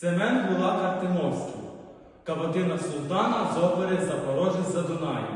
Семен Булак Артемовський, каватина султана з опери Запорожець за Дунаєм.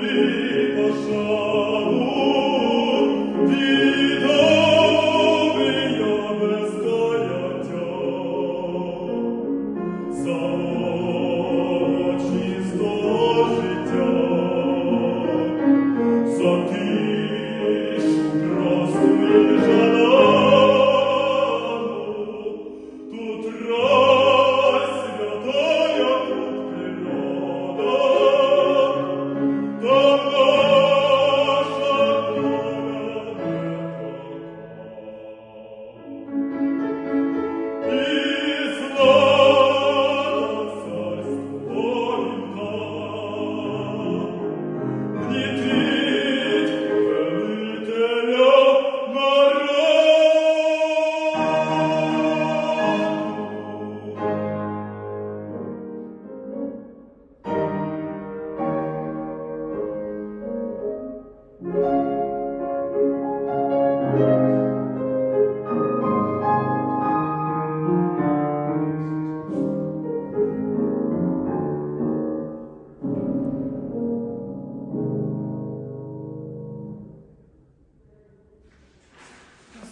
lui